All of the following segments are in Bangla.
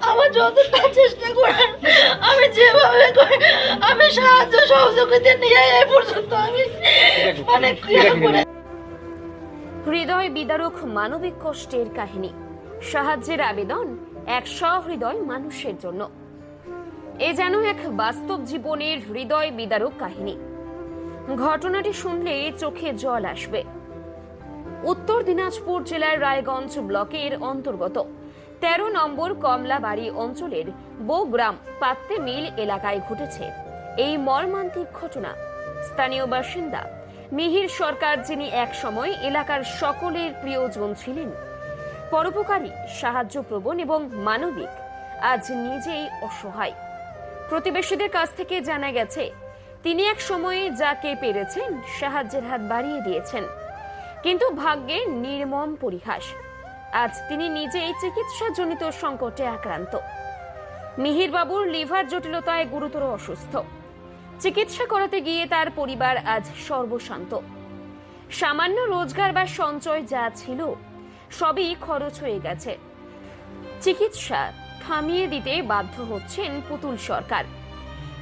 আমার যতটা চেষ্টা করে আমি যেভাবে করে আমি সাহায্য সহযোগিতা নিয়ে এই পর্যন্ত আমি অনেক ক্রিয়া করে হৃদয় বিদারক মানবিক কষ্টের কাহিনী। সাহায্যের আবেদন এক সহৃদয় মানুষের জন্য। এ যেন এক বাস্তব জীবনের হৃদয় বিদারক কাহিনী। ঘটনাটি শুনলে চোখে জল আসবে। উত্তর দিনাজপুর জেলার রায়গঞ্জ ব্লকের অন্তর্গত। তেরো নম্বর কমলাবাড়ি অঞ্চলের বৌগ্রাম পাত্তে মিল এলাকায় ঘটেছে এই মর্মান্তিক ঘটনা। স্থানীয় বাসিন্দা মিহির সরকার, যিনি এক সময় এলাকার সকলের প্রিয়জন ছিলেন, পরোপকারী, সাহায্যপ্রবণ এবং মানবিক, আজ নিজেই অসহায়। প্রতিবেশীদের কাছ থেকে জানা গেছে, তিনি এক সময়ে যাকে পেরেছেন, সাহায্যের হাত বাড়িয়ে দিয়েছেন। কিন্তু ভাগ্যের নির্মম পরিহাস। আজ তিনি নিজেই চিকিৎসাজনিত সংকটে আক্রান্ত। মিহির বাবুর লিভার জটিলতায় গুরুতর অসুস্থ। চিকিৎসা করাতে গিয়ে তার পরিবার আজ সর্বশান্ত। সামান্য রোজগার বা সঞ্চয় যা ছিল, সবই খরচ হয়ে গেছে। চিকিৎসা থামিয়ে দিতে বাধ্য হচ্ছেন পুতুল সরকার।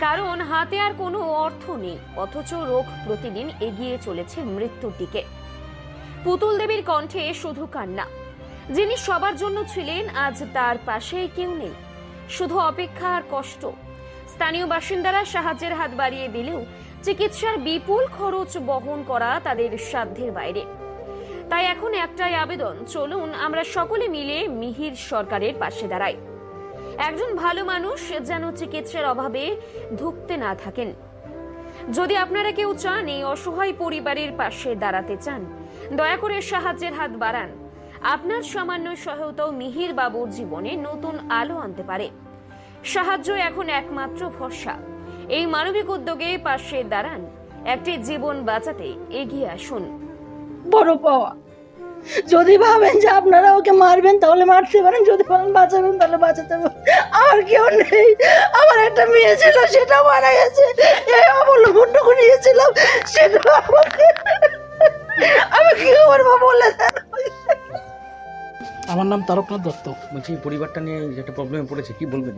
কারণ হাতে আর কোনো অর্থ নেই, অথচ রোগ প্রতিদিন এগিয়ে চলেছে মৃত্যুর দিকে। পুতুল দেবীর কণ্ঠে শুধু কান্না। যিনি সবার জন্য ছিলেন, আজ তার পাশে কেউ নেই। শুধু অপেক্ষা আর কষ্ট। স্থানীয় বাসিন্দারা সাহায্যের হাত বাড়িয়ে দিলেও চিকিৎসার বিপুল খরচ বহন করা তাদের সাধ্যের বাইরে। তাই এখন একটাই আবেদন, চলুন আমরা সকলে মিলে মিহির সরকারের পাশে দাঁড়াই। একজন ভালো মানুষ যেন চিকিৎসার অভাবে ধুকতে না থাকেন। যদি আপনারা কেউ চান, এই অসহায় পরিবারের পাশে দাঁড়াতে চান দয়া করে সাহায্যের হাত বাড়ান। আপনার সামান্য সহায়তাও মিহির বাবুর জীবনে নতুন আলো আনতে পারে। সাহায্য এখন একমাত্র ভরসা। এই মানবিক উদ্যোগে পাশে দাঁড়ান। একটি জীবন বাঁচাতে এগিয়ে আসুন। বড় পাওয়া। যদি ভাবেন যে আপনারা ওকে মারবেন, তাহলে মারতে পারেন। যদি ভাবেন বাঁচাবেন, তাহলে বাঁচাতে পারেন। আমার কেউ নেই। আমার একটা মেয়ে ছিল সেটা মারা গেছে। এই অবলম্বন নিয়েছিলাম সেটা আমাকে আমি কি করব বলে? আমার নাম তারকনাথ দত্ত। বলছি এই পরিবারটা নিয়ে যেটা প্রবলেমে পড়েছে কি বলবেন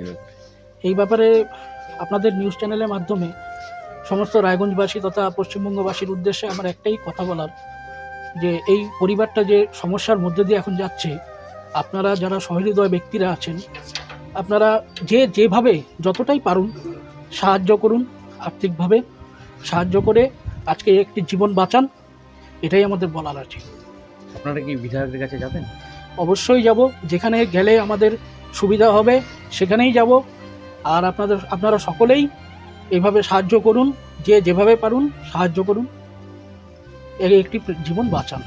এই ব্যাপারে আপনাদের নিউজ চ্যানেলের মাধ্যমে সমস্ত রায়গঞ্জবাসী তথা পশ্চিমবঙ্গবাসীর উদ্দেশ্যে আমার একটাই কথা বলার যে এই পরিবারটা যে সমস্যার মধ্যে দিয়ে এখন যাচ্ছে আপনারা যারা সহৃদয় ব্যক্তিরা আছেন আপনারা যে যেভাবে যতটাই পারুন সাহায্য করুন আর্থিকভাবে সাহায্য করে আজকে একটি জীবন বাঁচান। এটাই আমাদের বলার আছে। আপনারা কি বিধায়কের কাছে যাবেন? অবশ্যই যাব। যেখানে গেলে আমাদের সুবিধা হবে সেখানেই যাব। আর আপনাদের আপনারা সকলেই এভাবে সাহায্য করুন যে যেভাবে পারুন সাহায্য করুন। এর একটি জীবন বাঁচান।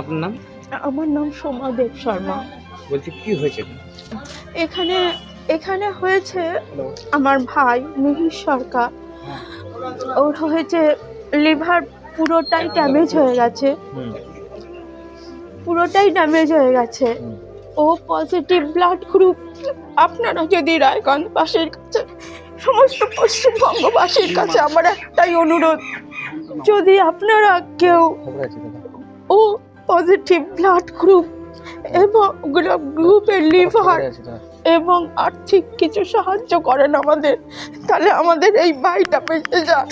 আপনার নাম? আমার নাম সোমা দেব শর্মা। বলছি কি হয়েছে? এখানে এখানে হয়েছে আমার ভাই মিহির সরকার। ওর হয়েছে লিভার পুরোটাই ড্যামেজ হয়ে গেছে। পুরোটাই ড্যামেজ হয়ে গেছে। ও পজিটিভ ব্লাড গ্রুপ আপনারা যদি রায়গঞ্জ রায়গঞ্জবাসীর কাছে সমস্ত পশ্চিমবঙ্গবাসীর কাছে আমার একটাই অনুরোধ যদি আপনারা কেউ ও পজিটিভ ব্লাড গ্রুপ এবং গ্রুপের লিভার এবং আর্থিক কিছু সাহায্য করেন আমাদের। তাহলে আমাদের এই বাড়িটা বেঁচে যায়।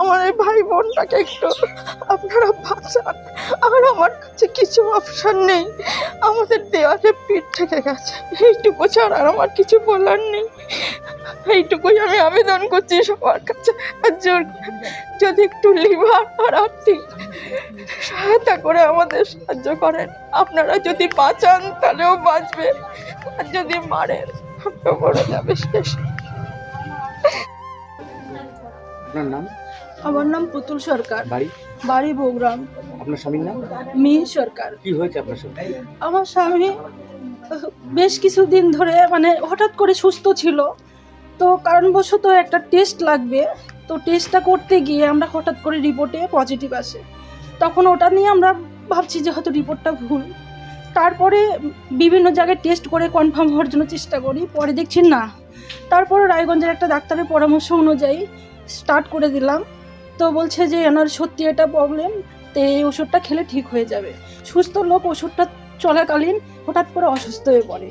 আমার এই ভাই বোনটাকে একটু আপনারা বাঁচান। আর আমার কাছে কিছু অপশান নেই। আমাদের দেওয়ালে পিঠ থেকে গেছে। এইটুকু ছাড়া আর আমার কিছু বলার নেই। এইটুকুই আমি আবেদন করছি সবার কাছে। যদি একটু লিভার আর আর্থিক সহায়তা করে আমাদের সাহায্য করেন। আপনারা যদি বাঁচান, তাহলেও বাঁচবে। আর যদি মারেন তো মরে যাবে শেষ। আপনার নাম? আমার নাম পুতুল সরকার। বাড়ি? বাড়ি বগুড়াম আপনার স্বামীর নাম? মিহির সরকার। কি হয়েছে আপনার সাথে? আমার স্বামী বেশ কিছুদিন ধরে মানে হঠাৎ করে সুস্থ ছিল। তো কারণবশত একটা টেস্ট লাগবে। তো টেস্টটা করতে গিয়ে আমরা হঠাৎ করে রিপোর্টে পজিটিভ আসে। তখন ওটা নিয়ে আমরা ভাবছি যে হয়তো রিপোর্টটা ভুল। তারপরে বিভিন্ন জায়গায় টেস্ট করে কনফার্ম হওয়ার জন্য চেষ্টা করি। পরে দেখছি না। তারপরে রায়গঞ্জের একটা ডাক্তারের পরামর্শ অনুযায়ী স্টার্ট করে দিলাম। তো বলছে যে, এনার সত্যি এটা প্রবলেম তো এই ওষুধটা খেলে ঠিক হয়ে যাবে। সুস্থ লোক ওষুধটা চলাকালীন হঠাৎ করে অসুস্থ হয়ে পড়ে।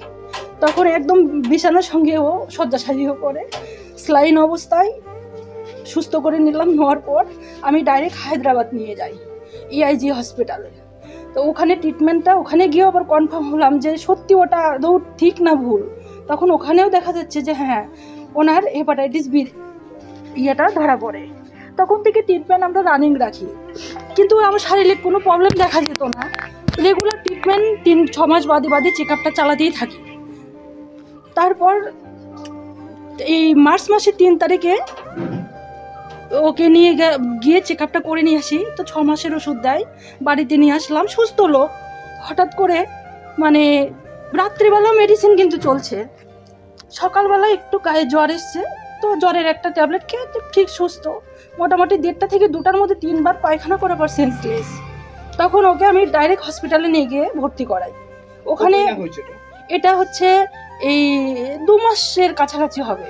তখন একদম বিছানার সঙ্গে ও শয্যাশায়ী হয়ে পড়ে। স্লাইন অবস্থায় সুস্থ করে নিলাম, নেওয়ার পর আমি ডাইরেক্ট হায়দ্রাবাদ নিয়ে যাই ইআইজি হসপিটালে তো ওখানে ট্রিটমেন্টটা ওখানে গিয়ে আবার কনফার্ম হলাম যে, সত্যি ওটা আদৌ ঠিক না ভুল? তখন ওখানেও দেখা যাচ্ছে যে হ্যাঁ ওনার হেপাটাইটিস বি ইয়েটা ধরা পড়ে। তখন থেকে ট্রিটমেন্ট আমরা রানিং রাখি। কিন্তু আমার শারীরিক কোনো প্রবলেম দেখা যেত না। রেগুলার ট্রিটমেন্ট তিন, ছ মাস বাদে বাদে চেক আপটা চালাতেই থাকি। তারপর এই মার্চ মাসের তিন তারিখে ওকে নিয়ে গিয়ে চেক আপটা করে নিয়ে আসি। তো ছ মাসের ওষুধ দেয়, বাড়িতে নিয়ে আসলাম, সুস্থ লোক। হঠাৎ করে মানে রাত্রিবেলা মেডিসিন কিন্তু চলছে। সকালবেলা একটু গায়ে জ্বর এসছে, তো জ্বরের একটা ট্যাবলেট খেয়ে ঠিক সুস্থ। মোটামুটি দেড়টা থেকে দুটার মধ্যে তিনবার পায়খানা করার পর সেন্সলেস তখন ওকে আমি ডাইরেক্ট হসপিটালে নিয়ে গিয়ে ভর্তি করাই। ওখানে এটা? হচ্ছে এই দু মাসের কাছাকাছি হবে।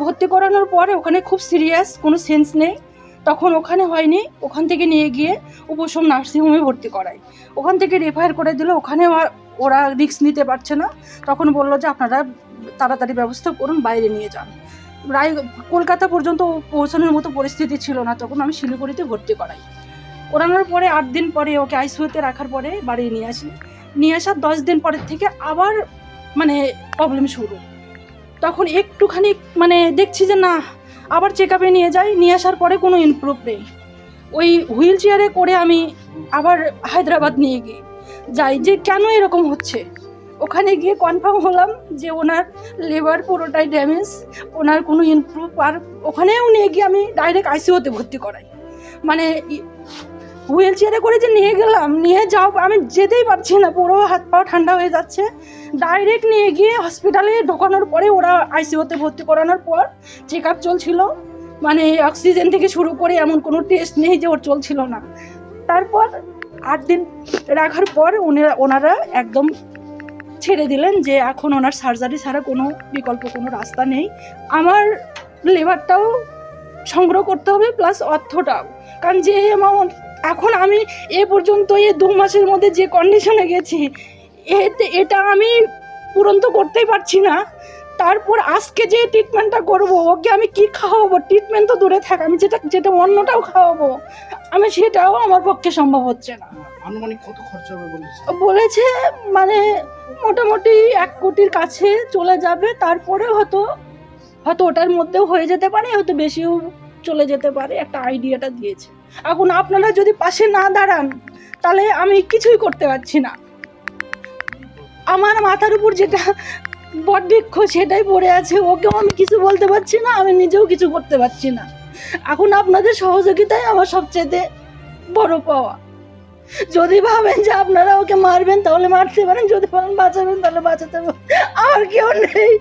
ভর্তি করানোর পরে ওখানে খুব সিরিয়াস কোনো সেন্স নেই। তখন ওখানে হয়নি ওখান থেকে নিয়ে গিয়ে উপশম নার্সিংহোমে ভর্তি করাই। ওখান থেকে রেফার করে দিল ওখানে আর ওরা রিস্ক নিতে পারছে না। তখন বলল যে আপনারা তাড়াতাড়ি ব্যবস্থা করুন বাইরে নিয়ে যান। রায় কলকাতা পর্যন্ত পৌঁছানোর মতো পরিস্থিতি ছিল না, তখন আমি শিলিগুড়িতে ভর্তি করাই। করানোর পরে আট দিন পরে ওকে আইসিউতে রাখার পরে বাড়ি নিয়ে আসি। নিয়ে আসার দশ দিন পরের থেকে আবার মানে প্রবলেম শুরু। তখন একটুখানি মানে দেখছি যে না, আবার চেক আপে নিয়ে যাই। নিয়ে আসার পরে কোনো ইমপ্রুভ নেই। ওই হুইল চেয়ারে করে আমি আবার হায়দ্রাবাদ নিয়ে গিয়ে যাই যে কেন এরকম হচ্ছে? ওখানে গিয়ে কনফার্ম হলাম যে ওনার লেবার পুরোটাই ড্যামেজ ওনার কোনো ইমপ্রুভ আর ওখানেও নিয়ে গিয়ে আমি ডাইরেক্ট আইসিওতে ভর্তি করাই। মানে হুইল চেয়ারে করে যে নিয়ে গেলাম, নিয়ে যাও, আমি যেতেই পারছি না, পুরো হাত পা ঠান্ডা হয়ে যাচ্ছে। ডাইরেক্ট নিয়ে গিয়ে হসপিটালে ঢোকানোর পরে ওরা আইসিওতে ভর্তি করানোর পর চেক আপ চলছিল। মানে অক্সিজেন থেকে শুরু করে এমন কোনো টেস্ট নেই যে ওর চলছিল না। তারপর আট দিন রাখার পর ওনারা ওনারা একদম ছেড়ে দিলেন যে এখন ওনার সার্জারি ছাড়া কোনো বিকল্প, কোনো রাস্তা নেই। আমার লেবারটাও সংগ্রহ করতে হবে প্লাস অর্থটাও। কারণ যে অ্যামাউন্ট এখন আমি এ পর্যন্ত এই দু মাসের মধ্যে যে কন্ডিশনে গেছি, এতে, এটা আমি পূরণ তো করতেই পারছি না। তারপর আজকে যে ট্রিটমেন্টটা করব, ওকে আমি কি খাওয়াবো? ট্রিটমেন্ট তো দূরে থাক, আমি যেটা যেটা অন্যটাও খাওয়াবো, আমি সেটাও আমার পক্ষে সম্ভব হচ্ছে না। আনুমানিক কত খরচা হবে বলেছে? মানে মোটামুটি এক কোটির কাছে চলে যাবে তারপরে হয়তো হয়তো ওটার মধ্যেও হয়ে যেতে পারে, হয়তো বেশিও চলে যেতে পারে, একটা আইডিয়াটা দিয়েছে। এখন আপনারা যদি পাশে না দাঁড়ান, তাহলে আমি কিছুই করতে পারছি না। আমার মাথার উপর যেটা বটবৃক্ষ সেটাই পড়ে আছে, ওকেও আমি কিছু বলতে পারছি না, আমি নিজেও কিছু করতে পারছি না। এখন আপনাদের সহযোগিতাই আমার সবচেয়ে বড় পাওয়া। যদি ভাবেন যে আপনারা ওকে মারবেন, তাহলে মারতে পারেন। যদি ভাবেন বাঁচাবেন, তাহলে বাঁচাতে পারেন। আমার কেউ নেই।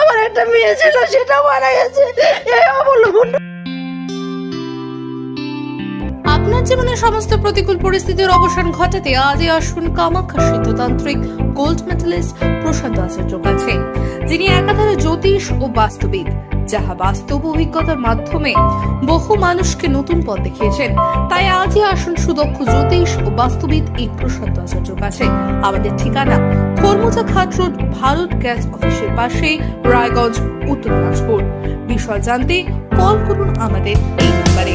আমার একটা মেয়ে ছিল সেটাও মারা গেছে। এই অবলম্বন আপনার জীবনের সমস্ত প্রতিকূল পরিস্থিতির অবসান ঘটাতে আজই আসুন কামাখ্যা সিদ্ধতান্ত্রিক গোল্ড মেডেলিস্ট প্রশান্ত আচার্য কাছে, যিনি একাধারে জ্যোতিষ ও বাস্তুবিদ। যাহা বাস্তব অভিজ্ঞতার মাধ্যমে বহু মানুষকে নতুন পথ দেখিয়েছেন, তাই আজই আসুন সুদক্ষ জ্যোতিষ ও বাস্তুবিদ এই প্রশান্ত আচার্য কাছে। আমাদের ঠিকানা খরমুজা খাট রোড, ভারত গ্যাস অফিসের পাশে, রায়গঞ্জ, উত্তর দিনাজপুর। বিষয় জানতে কল করুন আমাদের এই নাম্বারে